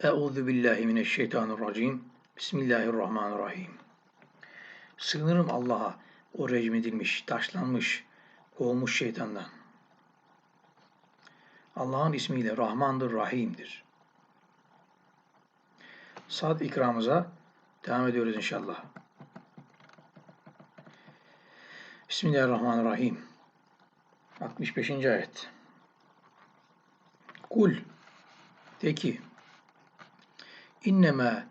Euzu billahi mineşşeytanirracim. Bismillahirrahmanirrahim. Sığınırım Allah'a o rejim edilmiş, taşlanmış, kovulmuş şeytandan. Allah'ın ismiyle Rahmandır, Rahim'dir. Sad ikramımıza devam ediyoruz inşallah. Bismillahirrahmanirrahim. 65. ayet. Kul de ki İnnemâ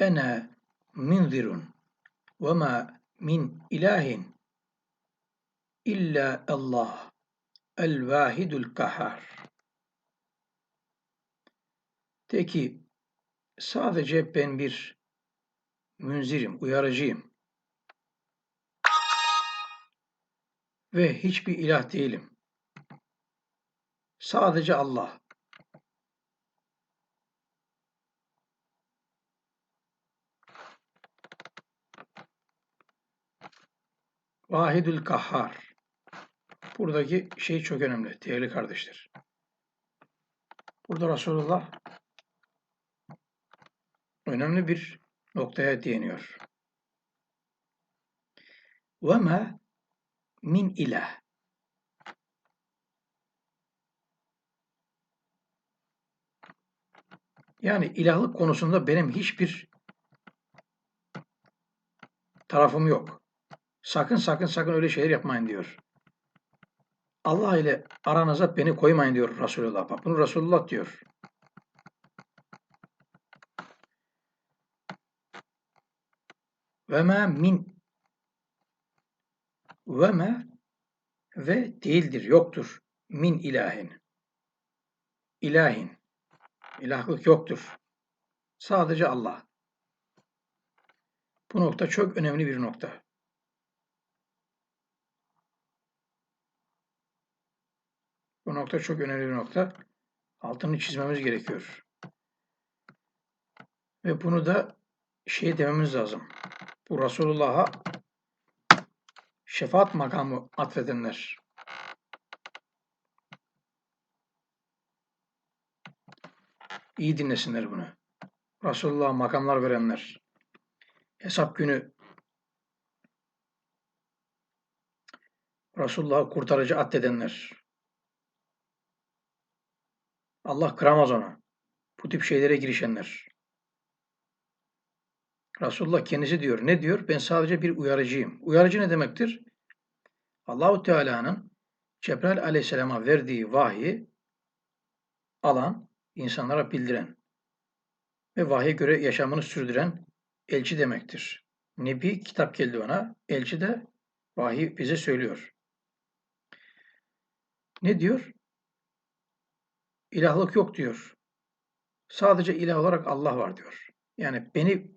ene minzirun ve ma min ilahin illa Allah el vahidul kahhar. De ki sadece ben bir münzirim, uyarıcıyım. Ve hiçbir ilah değilim. Sadece Allah. Vahidül Kahhar. Buradaki şey çok önemli değerli kardeşler. Burada Resulullah önemli bir noktaya değiniyor. Ve ma min ilah. Yani ilahlık konusunda benim hiçbir tarafım yok. Sakın sakın sakın öyle şeyler yapmayın diyor. Allah ile aranıza beni koymayın diyor Resulullah. Bak bunu Resulullah diyor. Ve ma min ve ma ve değildir, yoktur. Min ilahin. İlahin. İlahlık yoktur. Sadece Allah. Bu nokta çok önemli bir nokta. Bu nokta çok önemli bir nokta. Altını çizmemiz gerekiyor. Ve bunu da şey dememiz lazım. Bu Resulullah'a şefaat makamı atfedenler. İyi dinlesinler bunu. Resulullah'a makamlar verenler. Hesap günü Resulullah'ı kurtarıcı addedenler. Allah kıramaz onu. Bu tip şeylere girişenler. Resulullah kendisi diyor. Ne diyor? Ben sadece bir uyarıcıyım. Uyarıcı ne demektir? Allahu Teala'nın Cebrail Aleyhisselam'a verdiği vahyi alan, insanlara bildiren ve vahye göre yaşamını sürdüren elçi demektir. Nebi kitap geldi ona, elçi de vahiy bize söylüyor. Ne diyor? İlahlık yok diyor. Sadece ilah olarak Allah var diyor. Yani beni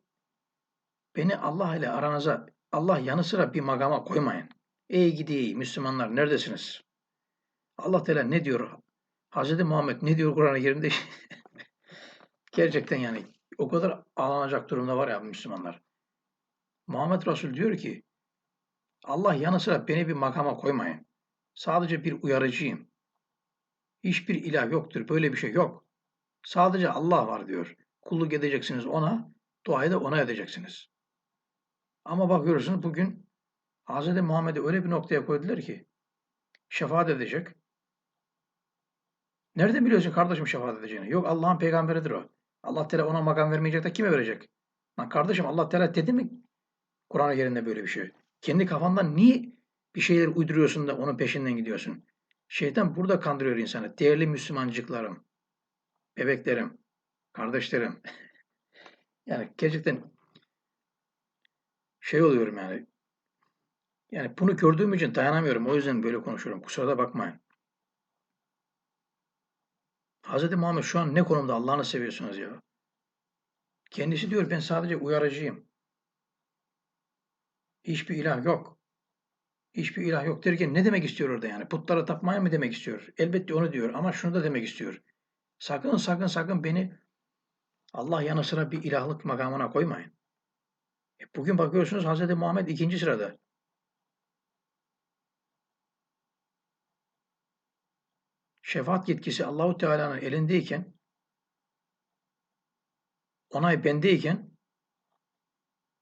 beni Allah ile aranıza Allah yanı sıra bir makama koymayın. Ey gidi Müslümanlar neredesiniz? Allah Teala ne diyor? Hz. Muhammed ne diyor Kur'an-ı Kerim'de? Gerçekten yani o kadar ağlanacak durumda var ya Müslümanlar. Muhammed Resul diyor ki Allah yanı sıra beni bir makama koymayın. Sadece bir uyarıcıyım. Hiçbir ilah yoktur. Böyle bir şey yok. Sadece Allah var diyor. Kulluk edeceksiniz ona, duayı da ona edeceksiniz. Ama bakıyorsunuz bugün Hz. Muhammed'i öyle bir noktaya koydular ki şefaat edecek. Nereden biliyorsun kardeşim şefaat edeceğini? Yok Allah'ın peygamberidir o. Allah Teala ona makam vermeyecek de kime verecek? Lan kardeşim Allah Teala dedi mi Kur'an-ı yerinde böyle bir şey? Kendi kafandan niye bir şeyler uyduruyorsun da onun peşinden gidiyorsun? Şeytan burada kandırıyor insanı. Değerli Müslümancıklarım, bebeklerim, kardeşlerim. yani gerçekten şey oluyorum yani. Yani bunu gördüğüm için dayanamıyorum. O yüzden böyle konuşuyorum. Kusura da bakmayın. Hz. Muhammed şu an ne konumda Allah'ını seviyorsunuz ya? Kendisi diyor ben sadece uyarıcıyım. Hiçbir ilah yok. Hiçbir ilah yok derken ne demek istiyor orada yani? Putlara tapmaya mı demek istiyor? Elbette onu diyor ama şunu da demek istiyor. Sakın sakın sakın beni Allah yanı sıra bir ilahlık makamına koymayın. E bugün bakıyorsunuz Hz. Muhammed ikinci sırada. Şefaat yetkisi Allahu Teala'nın elindeyken onay bendeyken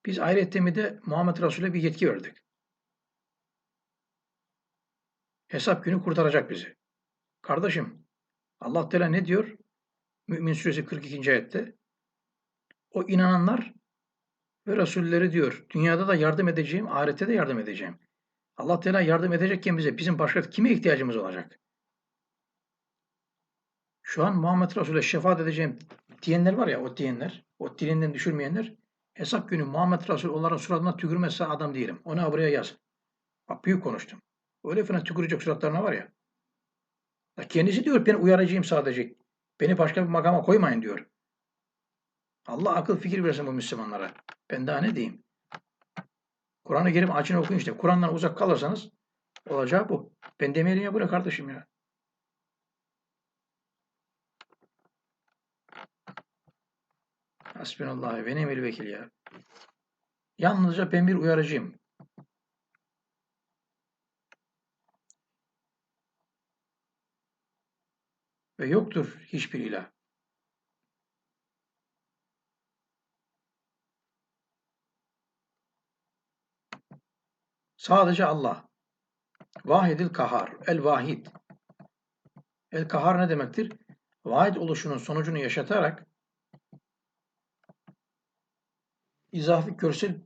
biz ayrıca mi de Muhammed Resul'e bir yetki verdik. Hesap günü kurtaracak bizi. Kardeşim, Allah Teala ne diyor? Mümin suresi 42. ayette. O inananlar ve Resulleri diyor. Dünyada da yardım edeceğim, ahirette de yardım edeceğim. Allah Teala yardım edecekken bize bizim başka kime ihtiyacımız olacak? Şu an Muhammed Resul'e şefaat edeceğim diyenler var ya o diyenler, o dilinden düşürmeyenler hesap günü Muhammed Resul onların suratına tükürmezse adam değilim. Ona buraya yaz. Bak büyük konuştum. Öyle falan tükürecek suratlarına var ya. ya. Kendisi diyor ben uyaracağım sadece. Beni başka bir makama koymayın diyor. Allah akıl fikir versin bu Müslümanlara. Ben daha ne diyeyim? Kur'an-ı Kerim açın okuyun işte. Kur'an'dan uzak kalırsanız olacağı bu. Ben demeyelim ya buraya kardeşim ya. Hasbinallah ve ni'mel vekil ya. Yalnızca ben bir uyarıcıyım. Ve yoktur hiçbir ilah. Sadece Allah. Vahidil kahar. El vahid. El kahar ne demektir? Vahid oluşunun sonucunu yaşatarak izafi görsel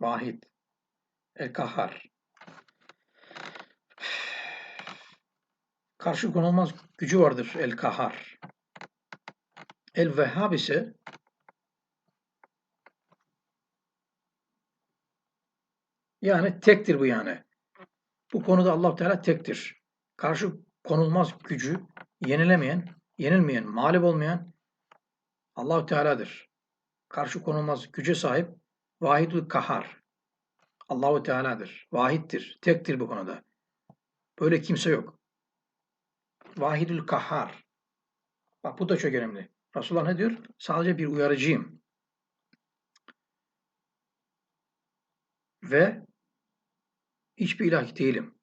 vahid. El kahar. Karşı konulmaz gücü vardır el kahar. El vehhab ise Yani tektir bu yani. Bu konuda allah Teala tektir. Karşı konulmaz gücü yenilemeyen, yenilmeyen, mağlup olmayan allah Teala'dır. Karşı konulmaz güce sahip vahidül kahar. Allahu Teala'dır. Vahittir. Tektir bu konuda. Böyle kimse yok. Vahidül kahar. Bak bu da çok önemli. Resulullah ne diyor? Sadece bir uyarıcıyım. Ve hiçbir ilah değilim.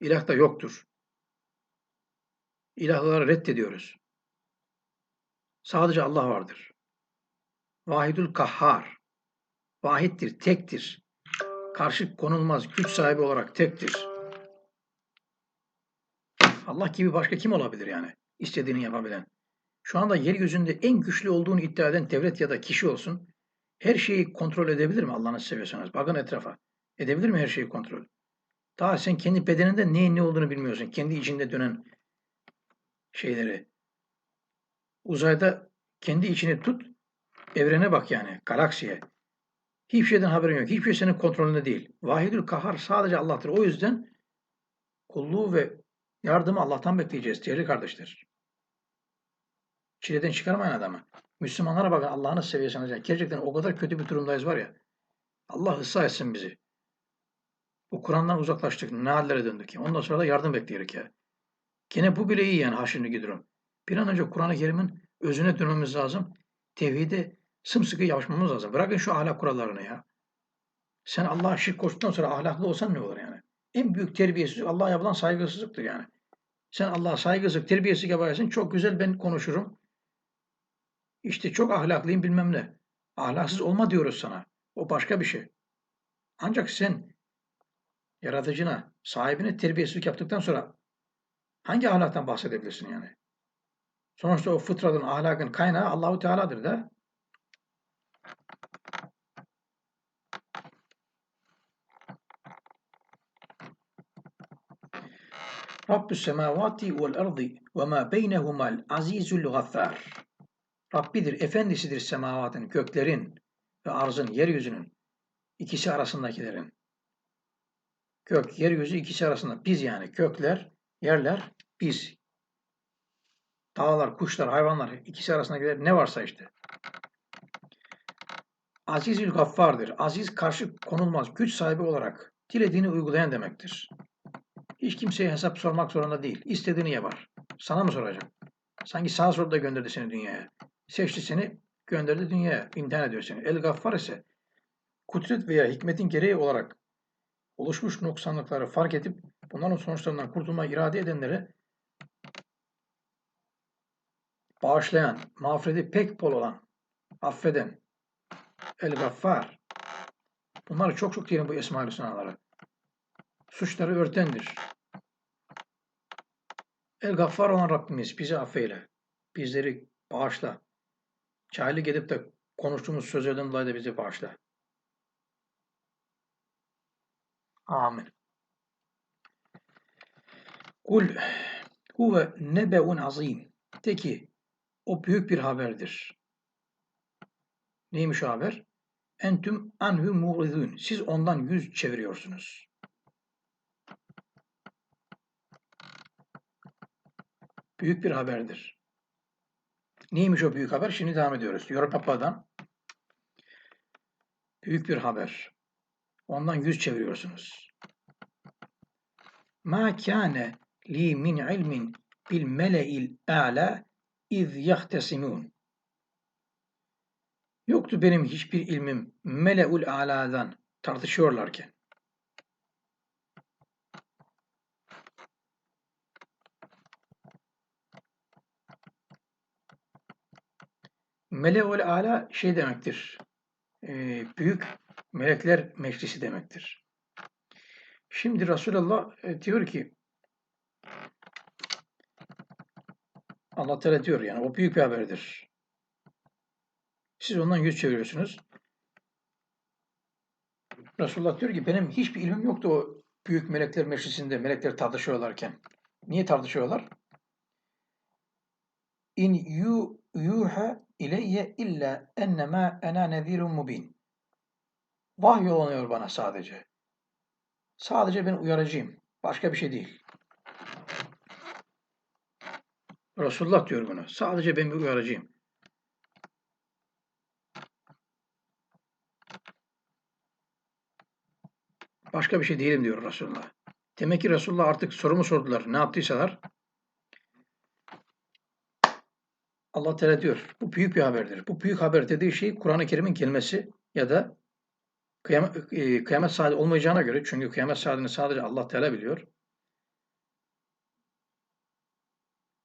İlah da yoktur. İlahları reddediyoruz. Sadece Allah vardır. Vahidül kahhar. Vahittir, tektir. Karşı konulmaz güç sahibi olarak tektir. Allah gibi başka kim olabilir yani? İstediğini yapabilen. Şu anda yeryüzünde en güçlü olduğunu iddia eden devlet ya da kişi olsun. Her şeyi kontrol edebilir mi Allah'ını seviyorsanız? Bakın etrafa. Edebilir mi her şeyi kontrol? Daha sen kendi bedeninde neyin ne olduğunu bilmiyorsun. Kendi içinde dönen şeyleri. Uzayda kendi içini tut, evrene bak yani, galaksiye. Hiçbir şeyden haberin yok. Hiçbir şey senin kontrolünde değil. Vahidül kahar sadece Allah'tır. O yüzden kulluğu ve yardımı Allah'tan bekleyeceğiz değerli kardeşler. Çileden çıkarmayın adamı. Müslümanlara bakın Allah'ını seviyorsanız. Yani gerçekten o kadar kötü bir durumdayız var ya. Allah ıslah etsin bizi. Bu Kur'an'dan uzaklaştık. Ne hallere döndük ya. Ondan sonra da yardım bekliyoruz ya. Gene bu bile iyi yani ha durum. Bir an önce Kur'an-ı Kerim'in özüne dönmemiz lazım. Tevhide sımsıkı yapışmamız lazım. Bırakın şu ahlak kurallarını ya. Sen Allah'a şirk koştuktan sonra ahlaklı olsan ne olur yani? En büyük terbiyesizlik Allah'a yapılan saygısızlıktır yani. Sen Allah'a saygısızlık, terbiyesizlik yaparsın. Çok güzel ben konuşurum. İşte çok ahlaklıyım bilmem ne. Ahlaksız olma diyoruz sana. O başka bir şey. Ancak sen yaratıcına, sahibine terbiyesizlik yaptıktan sonra hangi ahlaktan bahsedebilirsin yani? Sonuçta o fıtratın, ahlakın kaynağı Allahu Teala'dır da. Rabbü semavati vel ardı ve ma beynehumal azizul gaffar. Rabbidir, efendisidir semavatın, göklerin ve arzın, yeryüzünün ikisi arasındakilerin. Gök, yeryüzü ikisi arasında. Biz yani gökler, yerler, biz. Dağlar, kuşlar, hayvanlar ikisi arasındakiler ne varsa işte. Azizül Gaffar'dır. Aziz karşı konulmaz güç sahibi olarak dilediğini uygulayan demektir. Hiç kimseye hesap sormak zorunda değil. İstediğini yapar. Sana mı soracak? Sanki sağ solda gönderdi seni dünyaya. Seçti seni, gönderdi dünyaya. İmtihan ediyor seni. El Gaffar ise kudret veya hikmetin gereği olarak oluşmuş noksanlıkları fark edip bunların sonuçlarından kurtulma irade edenlere bağışlayan, mağfireti pek bol olan, affeden, el-gaffar. Bunları çok çok diyelim bu Esma-ül Hüsnaları. Suçları örtendir. El-Gaffar olan Rabbimiz bizi affeyle. Bizleri bağışla. Cahillik edip de konuştuğumuz sözlerden dolayı da bizi bağışla. Amin. Kul huve nebe'un azim. De ki o büyük bir haberdir. Neymiş o haber? Entüm anhu mu'ridun. Siz ondan yüz çeviriyorsunuz. Büyük bir haberdir. Neymiş o büyük haber? Şimdi devam ediyoruz. Yorum Papa'dan büyük bir haber. Ondan yüz çeviriyorsunuz. Ma kâne li min ilmin bil mele'il a'la iz yahtesimun. Yoktu benim hiçbir ilmim mele'ul a'ladan tartışıyorlarken. Mele'ul ala şey demektir. E, büyük melekler meclisi demektir. Şimdi Resulullah e, diyor ki Allah Teala diyor yani o büyük bir haberdir. Siz ondan yüz çeviriyorsunuz. Resulullah diyor ki benim hiçbir ilmim yoktu o büyük melekler meclisinde melekler tartışıyorlarken. Niye tartışıyorlar? İn yu yuha ileyye illa ennema ena nezirun mubin. Vahyolunuyor bana sadece. Sadece ben uyarıcıyım. Başka bir şey değil. Resulullah diyor bunu. Sadece ben bir uyarıcıyım. Başka bir şey değilim diyor Resulullah. Demek ki Resulullah artık sorumu sordular. Ne yaptıysalar. Allah Teala diyor. Bu büyük bir haberdir. Bu büyük haber dediği şey Kur'an-ı Kerim'in kelimesi ya da kıyamet, e, kıyamet saati olmayacağına göre çünkü kıyamet saatini sadece Allah Teala biliyor.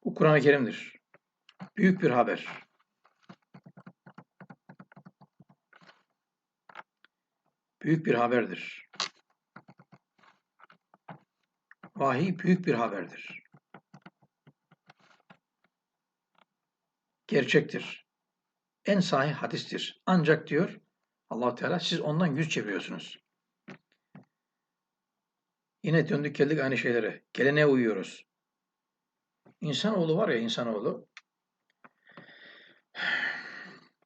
Bu Kur'an-ı Kerim'dir. Büyük bir haber. Büyük bir haberdir. Vahiy büyük bir haberdir. Gerçektir. En sahih hadistir. Ancak diyor allah Teala siz ondan yüz çeviriyorsunuz. Yine döndük geldik aynı şeylere. Geleneğe uyuyoruz. İnsanoğlu var ya insanoğlu.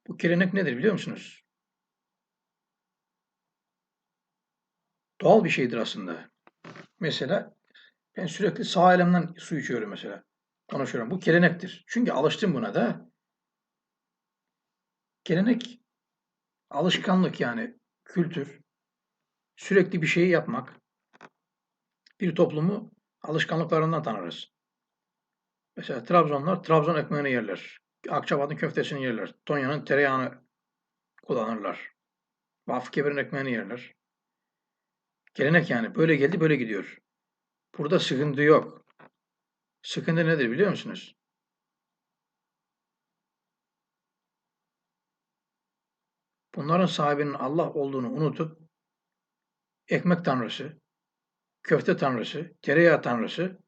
Bu gelenek nedir biliyor musunuz? Doğal bir şeydir aslında. Mesela ben sürekli sağ elimden su içiyorum mesela. Konuşuyorum. Bu gelenektir. Çünkü alıştım buna da. Gelenek alışkanlık yani kültür. Sürekli bir şeyi yapmak. Bir toplumu alışkanlıklarından tanırız. Mesela Trabzonlar Trabzon ekmeğini yerler. Akçabat'ın köftesini yerler. Tonya'nın tereyağını kullanırlar. Vafkebir'in ekmeğini yerler. Gelenek yani. Böyle geldi böyle gidiyor. Burada sıkıntı yok. Sıkıntı nedir biliyor musunuz? Bunların sahibinin Allah olduğunu unutup ekmek tanrısı, köfte tanrısı, tereyağı tanrısı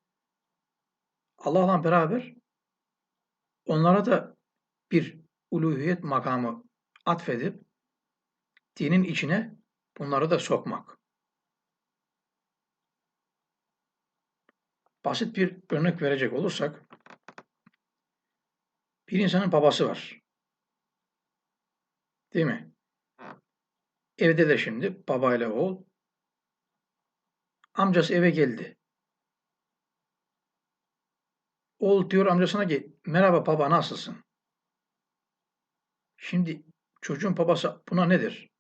Allah'la beraber onlara da bir uluhiyet makamı atfedip dinin içine bunları da sokmak. Basit bir örnek verecek olursak, bir insanın babası var. Değil mi? Evde de şimdi babayla oğul. Amcası eve geldi. Oğul diyor amcasına ki merhaba baba nasılsın? Şimdi çocuğun babası buna nedir?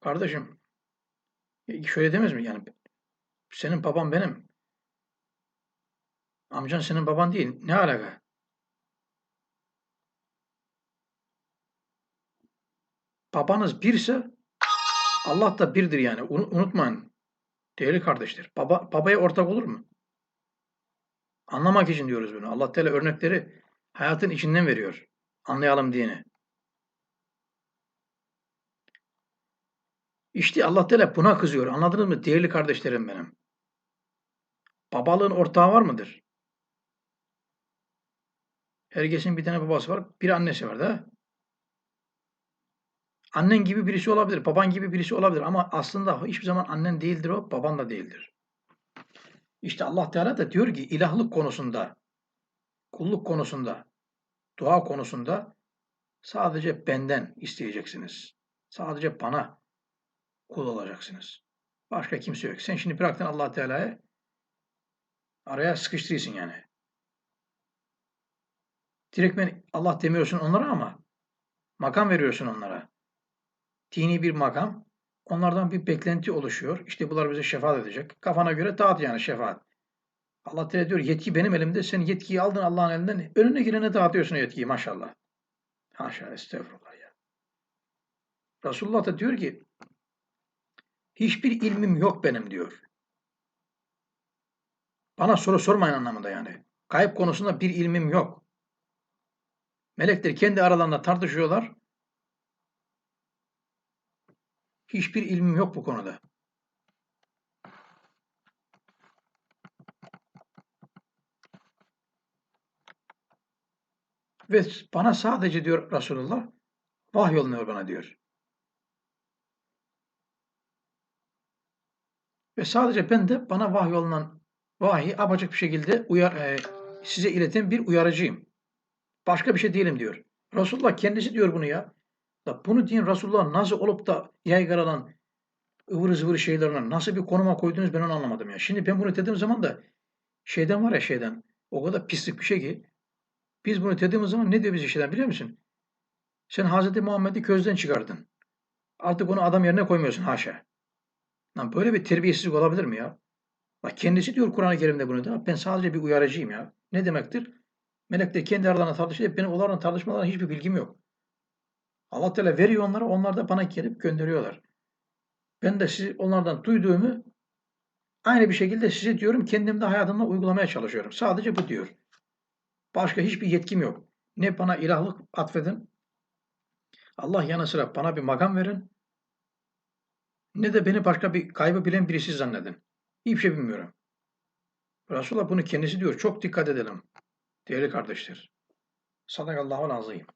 Kardeşim şöyle demez mi yani senin baban benim. Amcan senin baban değil. Ne alaka? Babanız birse Allah da birdir yani. Unutmayın. Değerli kardeşler. Baba, babaya ortak olur mu? Anlamak için diyoruz bunu. Allah Teala örnekleri hayatın içinden veriyor. Anlayalım dini. İşte Allah Teala buna kızıyor. Anladınız mı değerli kardeşlerim benim? Babalığın ortağı var mıdır? Herkesin bir tane babası var, bir annesi var da. Annen gibi birisi olabilir, baban gibi birisi olabilir ama aslında hiçbir zaman annen değildir o, baban da değildir. İşte Allah Teala da diyor ki ilahlık konusunda, kulluk konusunda, dua konusunda sadece benden isteyeceksiniz. Sadece bana kul olacaksınız. Başka kimse yok. Sen şimdi bıraktın Allah Teala'ya araya sıkıştırıyorsun yani. Direkt ben Allah demiyorsun onlara ama makam veriyorsun onlara. Dini bir makam. Onlardan bir beklenti oluşuyor. İşte bunlar bize şefaat edecek. Kafana göre dağıt yani şefaat. Allah Teala diyor yetki benim elimde. Sen yetkiyi aldın Allah'ın elinden. Önüne gelene dağıtıyorsun yetkiyi maşallah. Haşa estağfurullah ya. Resulullah da diyor ki hiçbir ilmim yok benim diyor. Bana soru sormayın anlamında yani. Kayıp konusunda bir ilmim yok. Melekler kendi aralarında tartışıyorlar. Hiçbir ilmim yok bu konuda. Ve bana sadece diyor Resulullah vahiy yolluyor bana diyor. Ve sadece ben de bana vahiy yolundan vahiy apacık bir şekilde uyar, e, size ileten bir uyarıcıyım. Başka bir şey değilim diyor. Resulullah kendisi diyor bunu ya. Da bunu diyen Resulullah nasıl olup da yaygaralan ıvır zıvır şeylerine nasıl bir konuma koydunuz ben onu anlamadım ya. Şimdi ben bunu dediğim zaman da şeyden var ya şeyden o kadar pislik bir şey ki biz bunu dediğimiz zaman ne diyor bize şeyden biliyor musun? Sen Hazreti Muhammed'i közden çıkardın. Artık onu adam yerine koymuyorsun haşa. Lan böyle bir terbiyesizlik olabilir mi ya? Bak kendisi diyor Kur'an-ı Kerim'de bunu da. Ben sadece bir uyarıcıyım ya. Ne demektir? Melekler kendi aralarında tartışıyor. Benim onların tartışmalarına hiçbir bilgim yok. Allah Teala veriyor onlara. Onlar da bana gelip gönderiyorlar. Ben de sizi onlardan duyduğumu aynı bir şekilde size diyorum kendimde hayatımda uygulamaya çalışıyorum. Sadece bu diyor. Başka hiçbir yetkim yok. Ne bana ilahlık atfedin. Allah yanı sıra bana bir makam verin. Ne de beni başka bir kaybı bilen birisi zannedin. Hiçbir şey bilmiyorum. Resulullah bunu kendisi diyor. Çok dikkat edelim. Değerli kardeşler. Sadakallahu azim.